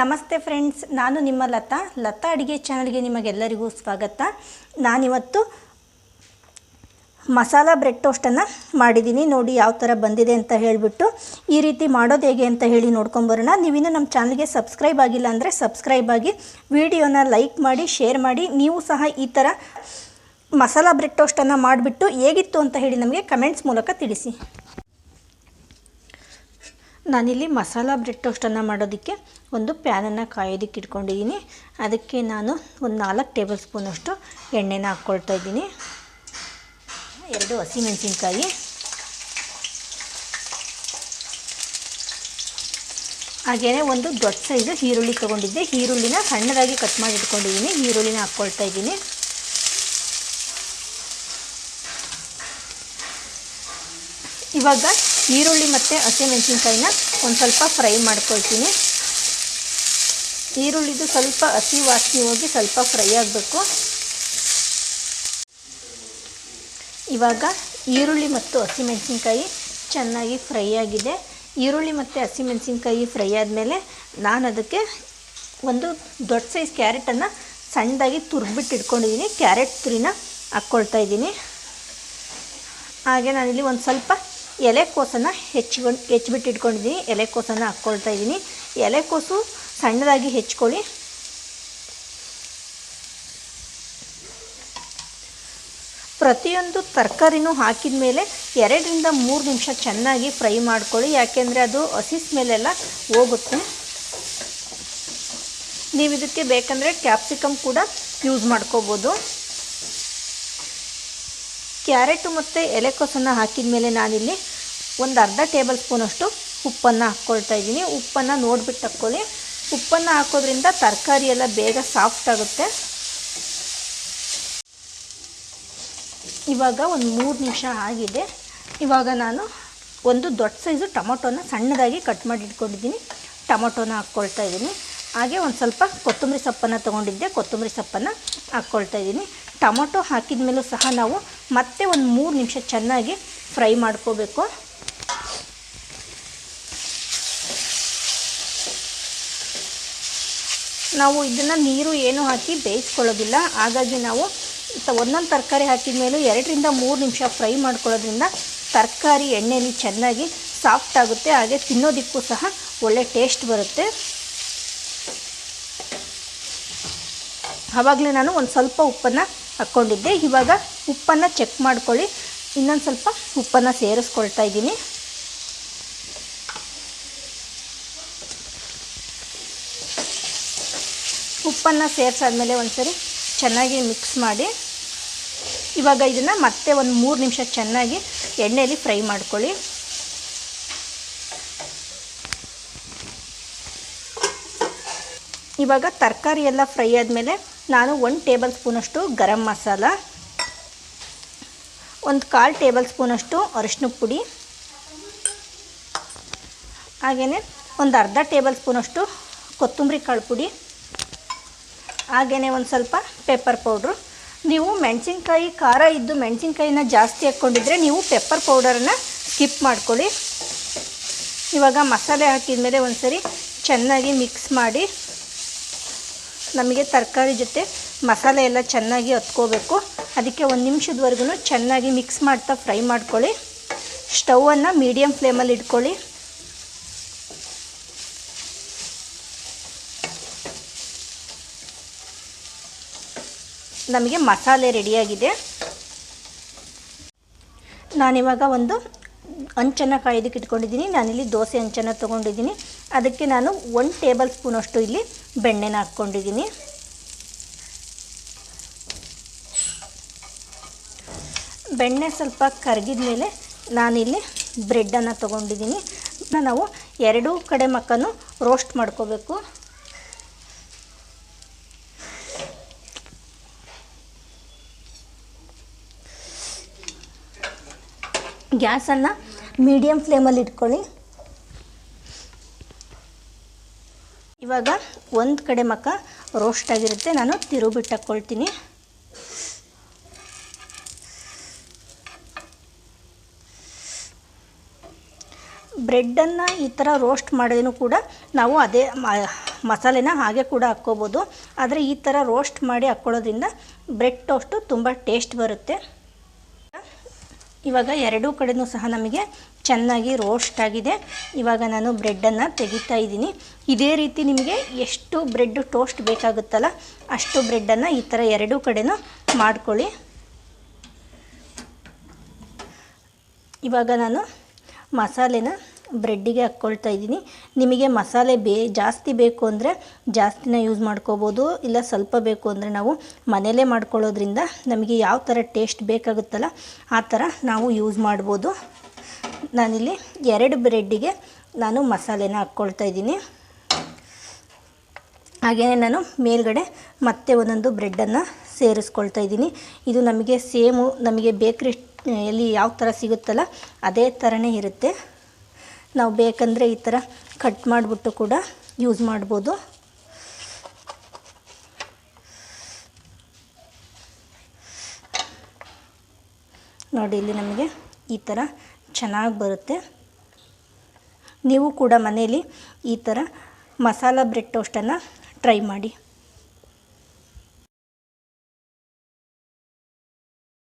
ನಮಸ್ತೆ ಫ್ರೆಂಡ್ಸ್, ನಾನು ನಿಮ್ಮ ಲತಾ. ಲತಾ ಅಡುಗೆ ಚಾನಲ್ಗೆ ನಿಮಗೆಲ್ಲರಿಗೂ ಸ್ವಾಗತ. ನಾನಿವತ್ತು ಮಸಾಲ ಬ್ರೆಡ್ ಟೋಸ್ಟನ್ನು ಮಾಡಿದ್ದೀನಿ. ನೋಡಿ ಯಾವ ಥರ ಬಂದಿದೆ ಅಂತ ಹೇಳಿಬಿಟ್ಟು, ಈ ರೀತಿ ಮಾಡೋದು ಹೇಗೆ ಅಂತ ಹೇಳಿ ನೋಡ್ಕೊಂಬರೋಣ ನೀವಿನ್ನು ನಮ್ಮ ಚಾನಲ್ಗೆ ಸಬ್ಸ್ಕ್ರೈಬ್ ಆಗಿಲ್ಲ ಅಂದರೆ ಸಬ್ಸ್ಕ್ರೈಬ್ ಆಗಿ ವಿಡಿಯೋನ ಲೈಕ್ ಮಾಡಿ, ಶೇರ್ ಮಾಡಿ. ನೀವು ಸಹ ಈ ಥರ ಮಸಾಲ ಬ್ರೆಡ್ ಟೋಸ್ಟನ್ನು ಮಾಡಿಬಿಟ್ಟು ಹೇಗಿತ್ತು ಅಂತ ಹೇಳಿ ನಮಗೆ ಕಮೆಂಟ್ಸ್ ಮೂಲಕ ತಿಳಿಸಿ. ನಾನಿಲ್ಲಿ ಮಸಾಲ ಬ್ರೆಡ್ ಟೋಸ್ಟನ್ನು ಮಾಡೋದಕ್ಕೆ ಒಂದು ಪ್ಯಾನನ್ನು ಕಾಯೋದಕ್ಕೆ ಇಟ್ಕೊಂಡಿದ್ದೀನಿ. ಅದಕ್ಕೆ ನಾನು ಒಂದು ನಾಲ್ಕು ಟೇಬಲ್ ಸ್ಪೂನಷ್ಟು ಎಣ್ಣೆನ ಹಾಕ್ಕೊಳ್ತಾ ಇದ್ದೀನಿ. ಎರಡು ಹಸಿಮೆಣಸಿನ್ಕಾಯಿ. ಹಾಗೆಯೇ ಒಂದು ದೊಡ್ಡ ಸೈಜು ಈರುಳ್ಳಿ ತೊಗೊಂಡಿದ್ದೆ. ಈರುಳ್ಳಿನ ಸಣ್ಣದಾಗಿ ಕಟ್ ಮಾಡಿ ಇಟ್ಕೊಂಡಿದ್ದೀನಿ. ಈರುಳ್ಳಿನ ಹಾಕ್ಕೊಳ್ತಾ ಇದ್ದೀನಿ. ಇವಾಗ ಈರುಳ್ಳಿ ಮತ್ತು ಹಸಿಮೆಣಸಿನ್ಕಾಯಿನ ಒಂದು ಸ್ವಲ್ಪ ಫ್ರೈ ಮಾಡ್ಕೊಳ್ತೀನಿ. ಈರುಳ್ಳಿದು ಸ್ವಲ್ಪ ಹಸಿ ವಾಸಿ ಹೋಗಿ ಸ್ವಲ್ಪ ಫ್ರೈ ಆಗಬೇಕು. ಇವಾಗ ಈರುಳ್ಳಿ ಮತ್ತು ಹಸಿಮೆಣಸಿನ್ಕಾಯಿ ಚೆನ್ನಾಗಿ ಫ್ರೈ ಆಗಿದೆ. ಈರುಳ್ಳಿ ಮತ್ತು ಹಸಿಮೆಣಸಿನ್ಕಾಯಿ ಫ್ರೈ ಆದಮೇಲೆ ನಾನು ಅದಕ್ಕೆ ಒಂದು ದೊಡ್ಡ ಸೈಜ್ ಕ್ಯಾರೆಟನ್ನು ಸಣ್ಣದಾಗಿ ತುರ್ಬಿಟ್ಟು ಇಟ್ಕೊಂಡಿದ್ದೀನಿ ಕ್ಯಾರೆಟ್ ತುರಿನ ಹಾಕ್ಕೊಳ್ತಾ ಇದ್ದೀನಿ. ಹಾಗೆ ನಾನಿಲ್ಲಿ ಒಂದು ಸ್ವಲ್ಪ ಎಲೆಕೋಸನ್ನು ಹೆಚ್ಚಿಕೊಂಡು ಹೆಚ್ಚಿಬಿಟ್ಟು ಇಟ್ಕೊಂಡಿದ್ದೀನಿ ಎಲೆಕೋಸನ್ನು ಹಾಕ್ಕೊಳ್ತಾ ಇದ್ದೀನಿ ಎಲೆಕೋಸು ಸಣ್ಣದಾಗಿ ಹೆಚ್ಕೊಳ್ಳಿ ಪ್ರತಿಯೊಂದು ತರಕಾರಿನೂ ಹಾಕಿದ ಮೇಲೆ ಎರಡರಿಂದ ಮೂರು ನಿಮಿಷ ಚೆನ್ನಾಗಿ ಫ್ರೈ ಮಾಡ್ಕೊಳ್ಳಿ, ಯಾಕೆಂದರೆ ಅದು ಹಸಿ ಮೇಲೆಲ್ಲ ಹೋಗುತ್ತೆ. ನೀವು ಇದಕ್ಕೆ ಬೇಕಂದರೆ ಕ್ಯಾಪ್ಸಿಕಮ್ ಕೂಡ ಯೂಸ್ ಮಾಡ್ಕೋಬೋದು. ಕ್ಯಾರೆಟು ಮತ್ತು ಎಲೆಕೋಸನ್ನು ಹಾಕಿದ ಮೇಲೆ ನಾನಿಲ್ಲಿ ಒಂದು ಅರ್ಧ ಟೇಬಲ್ ಸ್ಪೂನಷ್ಟು ಉಪ್ಪನ್ನು ಹಾಕ್ಕೊಳ್ತಾ ಇದ್ದೀನಿ. ಉಪ್ಪನ್ನು ನೋಡಿಬಿಟ್ಟು ಹಾಕ್ಕೊಳ್ಳಿ ಉಪ್ಪನ್ನು ಹಾಕೋದ್ರಿಂದ ತರಕಾರಿ ಎಲ್ಲ ಬೇಗ ಸಾಫ್ಟ್ ಆಗುತ್ತೆ. ಇವಾಗ ಒಂದು ಮೂರು ನಿಮಿಷ ಆಗಿದೆ. ಇವಾಗ ನಾನು ಒಂದು ದೊಡ್ಡ ಸೈಜು ಟೊಮೊಟೊನ ಸಣ್ಣದಾಗಿ ಕಟ್ ಮಾಡಿ ಇಟ್ಕೊಂಡಿದ್ದೀನಿ. ಟೊಮೊಟೊನ ಹಾಕ್ಕೊಳ್ತಾ ಇದ್ದೀನಿ. ಹಾಗೆ ಒಂದು ಸ್ವಲ್ಪ ಕೊತ್ತಂಬರಿ ಸೊಪ್ಪನ್ನು ತೊಗೊಂಡಿದ್ದೆ. ಕೊತ್ತಂಬರಿ ಸೊಪ್ಪನ್ನು ಹಾಕ್ಕೊಳ್ತಾ ಇದ್ದೀನಿ. ಟೊಮೊಟೊ ಹಾಕಿದ ಮೇಲೂ ಸಹ ನಾವು ಮತ್ತೆ ಒಂದು ಮೂರು ನಿಮಿಷ ಚೆನ್ನಾಗಿ ಫ್ರೈ ಮಾಡ್ಕೋಬೇಕು. ನಾವು ಇದನ್ನು ನೀರು ಏನು ಹಾಕಿ ಬೇಯಿಸ್ಕೊಳ್ಳೋದಿಲ್ಲ. ಹಾಗಾಗಿ ನಾವು ಒಂದೊಂದು ತರಕಾರಿ ಹಾಕಿದ ಮೇಲೂ ಎರಡರಿಂದ ಮೂರು ನಿಮಿಷ ಫ್ರೈ ಮಾಡ್ಕೊಳ್ಳೋದ್ರಿಂದ ತರಕಾರಿ ಎಣ್ಣೆಯಲ್ಲಿ ಚೆನ್ನಾಗಿ ಸಾಫ್ಟ್ ಆಗುತ್ತೆ. ಹಾಗೆ ತಿನ್ನೋದಕ್ಕೂ ಸಹ ಒಳ್ಳೆ ಟೇಸ್ಟ್ ಬರುತ್ತೆ. ಆವಾಗಲೇ ನಾನು ಒಂದು ಸ್ವಲ್ಪ ಉಪ್ಪನ್ನು ಹಾಕ್ಕೊಂಡಿದ್ದೆ ಇವಾಗ ಉಪ್ಪನ್ನು ಚೆಕ್ ಮಾಡ್ಕೊಳ್ಳಿ. ಇನ್ನೊಂದು ಸ್ವಲ್ಪ ಉಪ್ಪನ್ನು ಸೇರಿಸ್ಕೊಳ್ತಾ ಇದ್ದೀನಿ. ಉಪ್ಪನ್ನು ಸೇರಿಸಾದ್ಮೇಲೆ ಒಂದ್ಸರಿ ಚೆನ್ನಾಗಿ ಮಿಕ್ಸ್ ಮಾಡಿ. ಇವಾಗ ಇದನ್ನು ಮತ್ತೆ ಒಂದು ಮೂರು ನಿಮಿಷ ಚೆನ್ನಾಗಿ ಎಣ್ಣೆಯಲ್ಲಿ ಫ್ರೈ ಮಾಡ್ಕೊಳ್ಳಿ. ಇವಾಗ ತರಕಾರಿ ಎಲ್ಲ ಫ್ರೈ ಆದಮೇಲೆ ನಾನು ಒಂದು ಟೇಬಲ್ ಸ್ಪೂನಷ್ಟು ಗರಂ ಮಸಾಲ, ಒಂದು ಕಾಲು ಟೇಬಲ್ ಸ್ಪೂನಷ್ಟು ಅರಿಶಿನ ಪುಡಿ, ಹಾಗೆಯೇ ಒಂದು ಅರ್ಧ ಟೇಬಲ್ ಸ್ಪೂನಷ್ಟು ಕೊತ್ತಂಬರಿ ಕಾಳು ಪುಡಿ, ಹಾಗೆಯೇ ಒಂದು ಸ್ವಲ್ಪ ಪೆಪ್ಪರ್ ಪೌಡ್ರು. ನೀವು ಮೆಣಸಿನ್ಕಾಯಿ, ಖಾರ ಇದ್ದು ಮೆಣಸಿನ್ಕಾಯಿನ ಜಾಸ್ತಿ ಹಾಕ್ಕೊಂಡಿದ್ರೆ ನೀವು ಪೆಪ್ಪರ್ ಪೌಡರನ್ನು ಸ್ಕಿಪ್ ಮಾಡ್ಕೊಳ್ಳಿ. ಇವಾಗ ಮಸಾಲೆ ಹಾಕಿದ ಮೇಲೆ ಒಂದು ಸರಿ ಚೆನ್ನಾಗಿ ಮಿಕ್ಸ್ ಮಾಡಿ ನಮಗೆ ತರಕಾರಿ ಜೊತೆ ಮಸಾಲೆ ಎಲ್ಲ ಚೆನ್ನಾಗಿ ಹತ್ಕೋಬೇಕು. ಅದಕ್ಕೆ ಒಂದು ನಿಮಿಷದವರೆಗೂ ಚೆನ್ನಾಗಿ ಮಿಕ್ಸ್ ಮಾಡ್ತಾ ಫ್ರೈ ಮಾಡ್ಕೊಳ್ಳಿ. ಸ್ಟವನ್ನು ಮೀಡಿಯಮ್ ಫ್ಲೇಮಲ್ಲಿ ಇಟ್ಕೊಳ್ಳಿ. ನಮಗೆ ಮಸಾಲೆ ರೆಡಿಯಾಗಿದೆ ನಾನಿವಾಗ ಒಂದು ಹಂಚನ್ನು ಕಾಯ್ದಕ್ಕೆ ಇಟ್ಕೊಂಡಿದ್ದೀನಿ. ನಾನಿಲ್ಲಿ ದೋಸೆ ಹಂಚನ್ನು ತೊಗೊಂಡಿದ್ದೀನಿ. ಅದಕ್ಕೆ ನಾನು ಒಂದು ಟೇಬಲ್ ಸ್ಪೂನಷ್ಟು ಇಲ್ಲಿ ಬೆಣ್ಣೆನ ಹಾಕ್ಕೊಂಡಿದ್ದೀನಿ. ಬೆಣ್ಣೆ ಸ್ವಲ್ಪ ಕರಗಿದ ಮೇಲೆ ನಾನಿಲ್ಲಿ ಬ್ರೆಡ್ಡನ್ನು ತೊಗೊಂಡಿದ್ದೀನಿ. ನಾವು ಎರಡೂ ಕಡೆ ಮಕ್ಕನು ರೋಸ್ಟ್ ಮಾಡ್ಕೋಬೇಕು. ಗ್ಯಾಸನ್ನು ಮೀಡಿಯಮ್ ಫ್ಲೇಮಲ್ಲಿ ಇಟ್ಕೊಳ್ಳಿ. ಇವಾಗ ಒಂದು ಕಡೆ ಮಕ್ಕ ರೋಸ್ಟ್ ಆಗಿರುತ್ತೆ. ನಾನು ತಿರು ಹಾಕ್ಕೊಳ್ತೀನಿ ಬ್ರೆಡ್ಡನ್ನು ಈ ಥರ ರೋಸ್ಟ್ ಮಾಡಿದ್ರು ಕೂಡ ನಾವು ಅದೇ ಮಸಾಲೆನ ಹಾಗೆ ಕೂಡ ಹಾಕ್ಕೋಬೋದು. ಆದರೆ ಈ ಥರ ರೋಸ್ಟ್ ಮಾಡಿ ಹಾಕ್ಕೊಳ್ಳೋದ್ರಿಂದ ಬ್ರೆಡ್ ಟೋಸ್ಟು ತುಂಬ ಟೇಸ್ಟ್ ಬರುತ್ತೆ. ಇವಾಗ ಎರಡೂ ಕಡೆಯೂ ಸಹ ನಮಗೆ ಚೆನ್ನಾಗಿ ರೋಸ್ಟ್ ಆಗಿದೆ. ಇವಾಗ ನಾನು ಬ್ರೆಡ್ಡನ್ನು ತೆಗಿತಾ ಇದ್ದೀನಿ. ಇದೇ ರೀತಿ ನಿಮಗೆ ಎಷ್ಟು ಬ್ರೆಡ್ ಟೋಸ್ಟ್ ಬೇಕಾಗುತ್ತಲ್ಲ ಅಷ್ಟು ಬ್ರೆಡ್ಡನ್ನು ಈ ಥರ ಎರಡೂ ಕಡೆನೂ ಮಾಡ್ಕೊಳ್ಳಿ. ಇವಾಗ ನಾನು ಮಸಾಲೆನ ಬ್ರೆಡ್ಡಿಗೆ ಹಾಕ್ಕೊಳ್ತಾ ಇದ್ದೀನಿ. ನಿಮಗೆ ಮಸಾಲೆ ಬೇ, ಜಾಸ್ತಿ ಬೇಕು ಅಂದರೆ ಜಾಸ್ತಿನ ಯೂಸ್ ಮಾಡ್ಕೋಬೋದು, ಇಲ್ಲ ಸ್ವಲ್ಪ ಬೇಕು ಅಂದರೆ ನಾವು ಮನೆಯಲ್ಲೇ ಮಾಡ್ಕೊಳ್ಳೋದ್ರಿಂದ ನಮಗೆ ಯಾವ ಥರ ಟೇಸ್ಟ್ ಬೇಕಾಗುತ್ತಲ್ಲ ಆ ಥರ ನಾವು ಯೂಸ್ ಮಾಡ್ಬೋದು. ನಾನಿಲ್ಲಿ ಎರಡು ಬ್ರೆಡ್ಡಿಗೆ ನಾನು ಮಸಾಲೆನ ಹಾಕ್ಕೊಳ್ತಾ ಇದ್ದೀನಿ. ಹಾಗೆಯೇ ನಾನು ಮೇಲ್ಗಡೆ ಮತ್ತೆ ಒಂದೊಂದು ಬ್ರೆಡ್ಡನ್ನು ಸೇರಿಸ್ಕೊಳ್ತಾ ಇದ್ದೀನಿ. ಇದು ನಮಗೆ ಸೇಮು, ನಮಗೆ ಬೇಕ್ರಿ ಎಲ್ಲಿ ಯಾವ ಥರ ಸಿಗುತ್ತಲ್ಲ ಅದೇ ಥರನೇ ಇರುತ್ತೆ. ನಾವು ಬೇಕಂದರೆ ಈ ಥರ ಕಟ್ ಮಾಡಿಬಿಟ್ಟು ಕೂಡ ಯೂಸ್ ಮಾಡ್ಬೋದು. ನೋಡಿ ಇಲ್ಲಿ ನಮಗೆ ಈ ಥರ ಚೆನ್ನಾಗಿ ಬರುತ್ತೆ. ನೀವು ಕೂಡ ಮನೇಲಿ ಈ ಥರ ಮಸಾಲ ಬ್ರೆಡ್ ಟೋಸ್ಟನ್ನು ಟ್ರೈ ಮಾಡಿ.